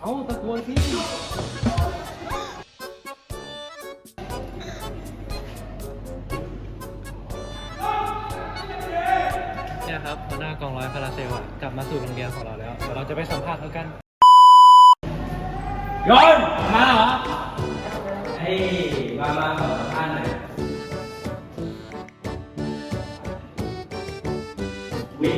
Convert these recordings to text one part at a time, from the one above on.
เอาตะโกนี่ยครับหน้ากองร้อยพาราเซละกลับมาสู่โรงเรียนของเราแล้วเดี๋ยวเราจะไปสัมภาษณ์เขากันย้อนมาเหรอไอ้ยมามาขอสัมภาษณ์หน่อยวิ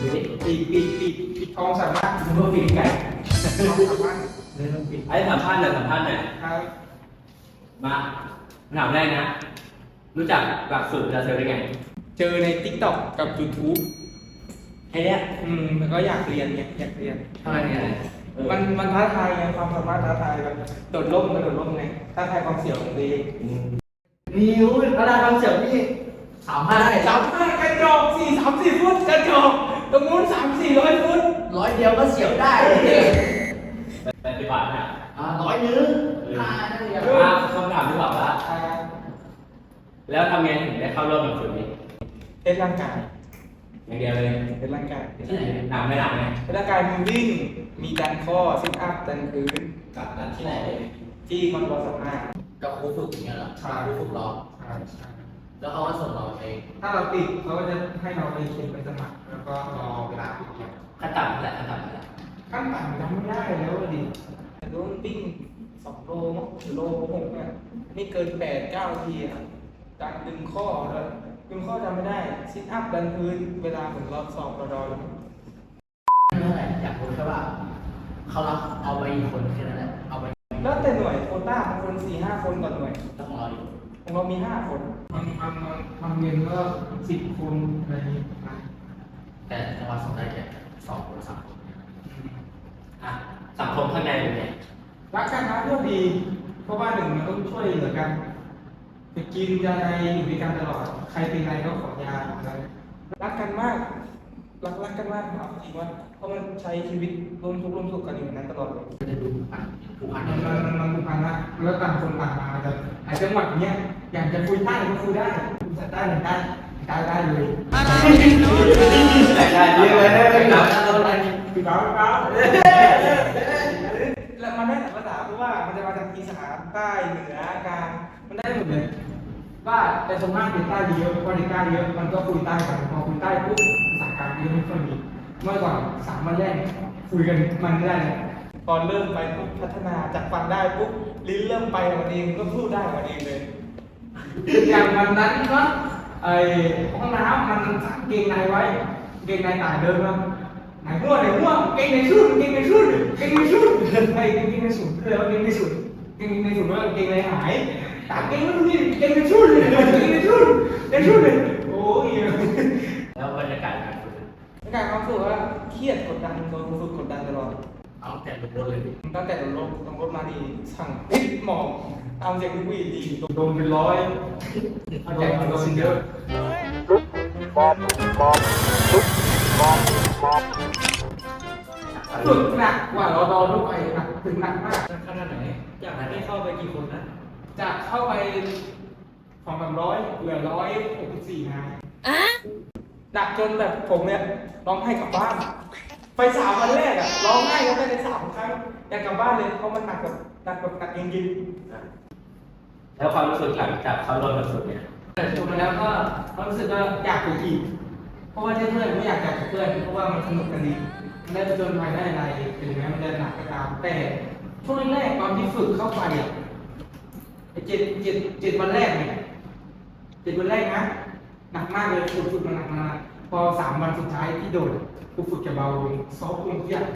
วิวิปิดปิดปิดปิดกองสัมภาษณ์คุณก็ปีดไก่ ทองสามารถเดินปีไอ้สัมภาษณ์หน่อยสัมภาษณ์หน่อยครับมาถามแรกนะ รู้จักหลักสูตรดาเซลได้ไง เจอใน t ิ k t o k กับ YouTube แค่เนี้ยอืมแล้วก็อยากเรียนไงอยากเรียน ทำไมเนี่ยเออมันมันท้าทายไงความสามารถท้าทายแบบโดดร่มมันโดดร่มไงท้าทายความเสี่ยงของตัวเองนิวพระราชเสียงนี่สามห้าได้สามห้ากระจกสี่สามสี่ฟุตกระจกตรงนู้นสามสี่ร้อยฟุตร้อยเดียวก็เสียบได้ ปฏิบัติน่ะอ่าร้อยนึงค่าได้ยังอะคำถามที่บอกว่าอ่าแล้วทำไงถึงได้เข้าร่วมหลักสูตรนี้เล่นร่างกายอย่างเดียวเลยเล่นร่างกายที่ไหนหนักไม่หนักไงเล่นร่างกายมีวิ่ง มีดันข้อซิทอัพดันพื้นกับนั้นที่ไหนเลยที่คอนโดสามารถกับครูฝึกอย่างเงี้ยเหรอครูฝึกเราใช่ใช่แล้วเขาก็ส่งเราเองถ้าเราติดเขาก็จะให้เราไปเขียนไปสมัคร แล้วก็รอเวลาไปเขียนขั้นต่ำเท่าไหร่ขั้นต่ำเท่าไหร่ ขั้นต่ำจำไม่ได้แล้วอะดิแต่โดนวิ่งสองโลมั้งหรือโลหกเนี่ยนี่เกินแปดเก้าทีอะการดึงข้อแล้วดึงข้อจำไม่ได้ซิทอัพดันพื้นเวลาผมรอบสอบรอรอแล้วเท่าไหร่อยากรู้แค่ว่าเขารับเอาไปกี่คนแค่นั้นแหละเอาไปแล้วแต่หน่วยโควต้าบางคนสี่ห้าคนต่อหน่วยแล้วของเราอยู่ของเรามีห้าคนบางบางบางเรียนก็สิบคนอะไรอย่างนี้นะแต่จังหวัดส่งได้แค่สองคนสามคนอะ สังคมข้างในเป็นไงรักกันนะเพื่อดี เพราะว่าหนึ่งมันต้องช่วยเหลือกันไปกินยาอะไรอยู่ด้วยกันตลอด ใครเป็นอะไรก็ขอยาอะไรรักกันมากรักรักกันมากเอาจริงว่าเพราะมันใช้ชีวิตร่วมทุกข์ร่วมสุขกันอยู่อย่างนั้นตลอดเลยก็จะดูผูกพันผูกพันมันมันมันมันผูกพันนะแล้วต่างคนต่างมาแต่ไอ้จังหวัดเนี้ยอยากจะคุยใต้ก็คุยได้คุยใต้เหมือนกันได้ได้เลยได้ดีเลยได้หนักคือเบาเบา แล้วมันได้แต่ภาษาเพราะว่ามันจะมาจากอีสานใต้เหนือกลางมันได้หมดเลย ว่าแต่ส่วนมากเด็กใต้เยอะพอเด็กใต้เยอะมันก็คุยใต้กันพอคุยใต้ปุ๊บภาษากลางยังไม่ค่อยมีเมื่อก่อนสามวันแรกคุยกันมันได้เลยตอนเริ่มไปปุ๊บพัฒนาจากฟังได้ปุ๊บลิ้นเริ่มไปของมันเองก็พูดได้ของมันเองเลยอย่างวันนั้นก็ไอ้ห้องน้ำมันสังเกงในไว้ เกงในต่างเดิมครับ หนมั่วไหนมั่วเกงในชุดเกงในชุดเกงในชุดไอ้เกงในชุดเลยว่าเกงในชุดเกงในชุดว่าเกงในหายตากเกงไม่รู้นี่เกงในชุดเลยเกงในชุดในชุดเลยโอ้ยแล้วบรรยากาศการฝึกการความรู้สึกว่าเครียดกดดันโดนฝึกกดดันตลอดเอาแต่ลงรถเลยตั้งแต่ลงลงรถมาดีสั่งพิษหมอกตามเสียงลูกวีดีโดนเป็นร้อยเข้าใจโดนเยอะ ฝึกหนักกว่าเราดอทั่วไปหนักถึงหนักมากขนาดไหนอยากให้เข้าไปกี่คนนะจากเข้าไปสองสามร้อยเหลือร้อยหกสิบสี่นายหนักจนแบบผมเนี่ยร้องไห้กลับบ้าน ไปสามวันแรกอะร้องไห้กันไปในสามครั้งอยากกลับบ้านเลยเพราะมันหนักแบบหนักแบบหนักจริงแล้วความรู้สึกหลังจากเข้าร่วมหลักสูตรเนี่ยๆแต่จบมาแล้วก็รู้สึกว่าอยากไปอีก เพราะว่าได้เพื่อนไม่อยากจากเพื่อนเพราะว่ามันสนุกกันดีมันได้ผจญภัยได้อะไรถึงแม้มันจะหนักก็ตามแต่ช่วงแรกๆตอนที่ฝึกเข้าไปอะไอ้เจ็ดเจ็ดเจ็ดวันแรกเนี่ยเจ็ดวันแรกนะหนักมากเลยฝึกฝึกมาหนักมากพอสามวันสุดท้ายที่โดดกูฝึกจะเบาลงซอฟต์ลงทุกอย่าง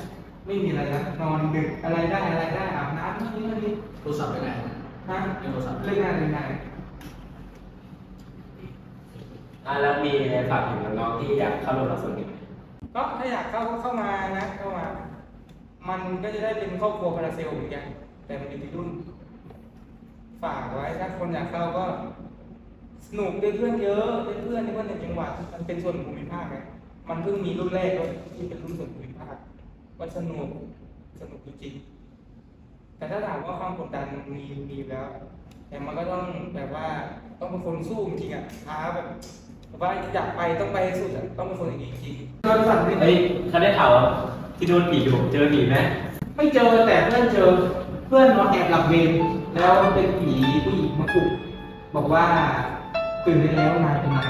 ไม่มีอะไรแล้วนอนดึกอะไรได้อะไรได้อาบน้ำนี่นี่นี่โทรศัพท์ไปไหนฮะเล่นโทรศัพท์เล่นงานเล่นงาน อะแล้วมีอะไรฝากถึงน้องๆที่อยากเข้าร่วมหลักสูตรนี้ไหมก็ถ้าอยากเข้าก็เข้ามานะเข้ามา มันก็จะได้เป็นครอบครัวพาราเซลเหมือนกัน แต่มันอยู่ที่รุ่น ฝากไว้ถ้าคนอยากเข้าก็ สนุกได้เพื่อนเยอะได้เพื่อนที่ว่าในจังหวัดมันเป็นส่วนภูมิภาคไงมันเพิ่งมีรุ่นแรกด้วยที่เป็นรุ่นส่วนภูมิภาคก็สนุกสนุกจริงๆแต่ถ้าถามว่าความกดดันมีมีอยู่แล้ว แต่มันก็ต้องแบบว่าต้องเป็นคนสู้จริงๆอะท้าแบบ ว่าอยากไปต้องไปให้สุดอะต้องเป็นคนอย่างนี้จริงๆโดนสั่งไม่เฮ้ยเขาได้ข่าวว่าที่โดนผีอยู่เจอผีไหมไม่เจอแต่เพื่อนเจอ เพื่อนนอนแอบหลับเวรแล้วเป็นผีผู้หญิงมาปลุกบอกว่าตื่นได้แล้วนายเป็นนาย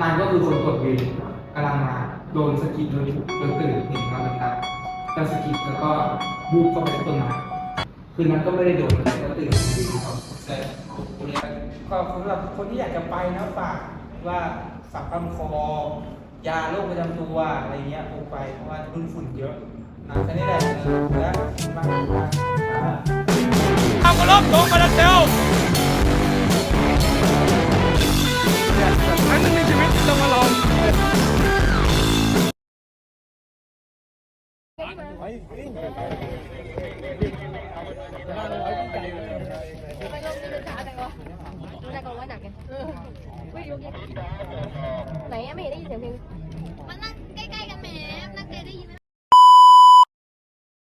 นายก็คือคนตรวจเวรกำลังมาโดนสะกิดโดนฉุกโดนตื่นเห็นมาต่างๆแล้วสะกิดแล้วก็บูบเข้าไปที่ต้นไม้คืนนั้นก็ไม่ได้โดนอะไรก็ตื่นอยู่ดีครับแต่ก็สำหรับคนที่อยากจะไปนะฝาก ว่าฝักคำคอ ยาโรคประจำตัวอะไรเงี้ยพกไปเพราะว่ารุ่นฝุ่นเยอะนะแค่นี้แหละแล้วมากมากทำกระลบลงมาแล้วเซลครั้งหนึ่งในชีวิตต้องมาลอง Đây còn ยินเสียงเพลง